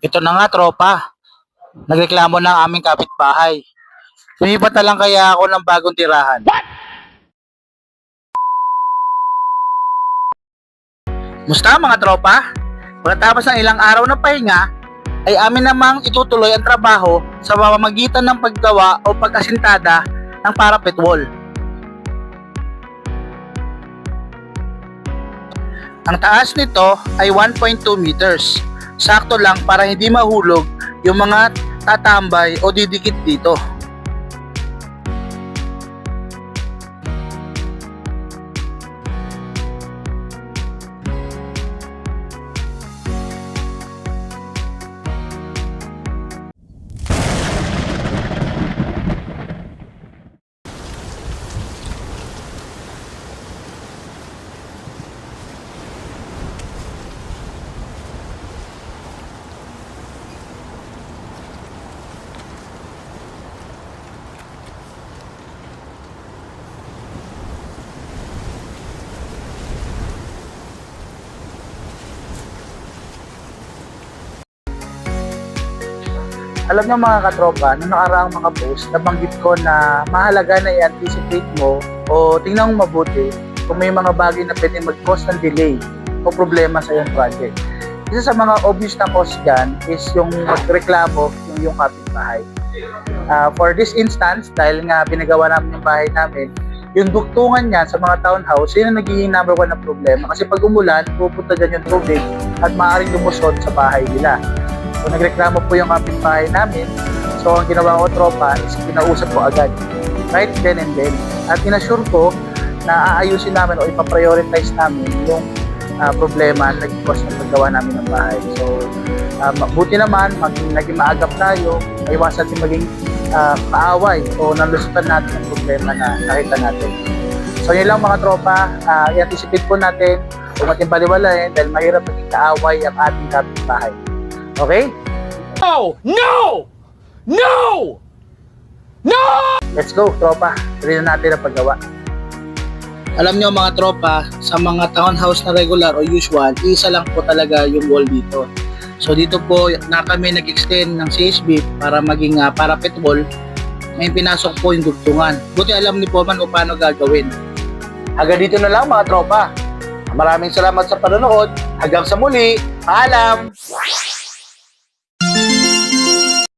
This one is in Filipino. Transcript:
Ito na nga, tropa. Nagreklamo na ang aming kapitbahay. Lumipat na lang kaya ako ng bagong tirahan. Musta mga tropa? Pagkatapos ng ilang araw na pahinga, ay amin namang itutuloy ang trabaho sa pamamagitan ng paggawa o pagkasintada ng parapet wall. Ang taas nito ay 1.2 meters. Sakto lang para hindi mahulog yung mga tatambay o didikit dito. Alam niyo mga katropa, nung nakaraang mga post, nabanggit ko na mahalaga na i-anticipate mo o tingnan mo mabuti kung may mga bagay na pwede mag-cause ng delay o problema sa iyong project. Isa sa mga obvious na cause dyan is yung magreklamo yung yung kapitbahay. Ah, for this instance, dahil nga pinagawa namin yung bahay namin, yung duktungan niyan sa mga townhouse, yun ang nagiging number one na problema. Kasi pag umulan, pupunta dyan yung tubig at maaaring lumusot sa bahay nila. So nagreklamo po yung kapitbahay namin. So ang ginawa ko tropa is kinausap ko agad. Right then and then. At inassure ko na aayusin namin o ipaprioritize namin yung ah, problema na naging cause ng paggawa namin ng bahay. So uh, buti naman, maging, naging maagap tayo, iwasan din maging ah, kaaway o nalusutan natin ang problema na nakita natin. So yun lang mga tropa, uh, i-anticipate po natin kung ating baliwalain dahil mahirap maging kaaway ang ating kapitbahay. Okay? No! No! No! No! Let's go, tropa. Tuloy na natin ang paggawa. Alam niyo mga tropa, sa mga townhouse na regular o usual, isa lang po talaga yung wall dito. So dito po na kami nag-extend ng CSB para maging uh, parapet wall, may pinasok po yung dugtungan. Buti alam ni Poman kung paano gagawin. Hanggang dito na lang mga tropa. Maraming salamat sa panonood. Hanggang sa muli. Paalam!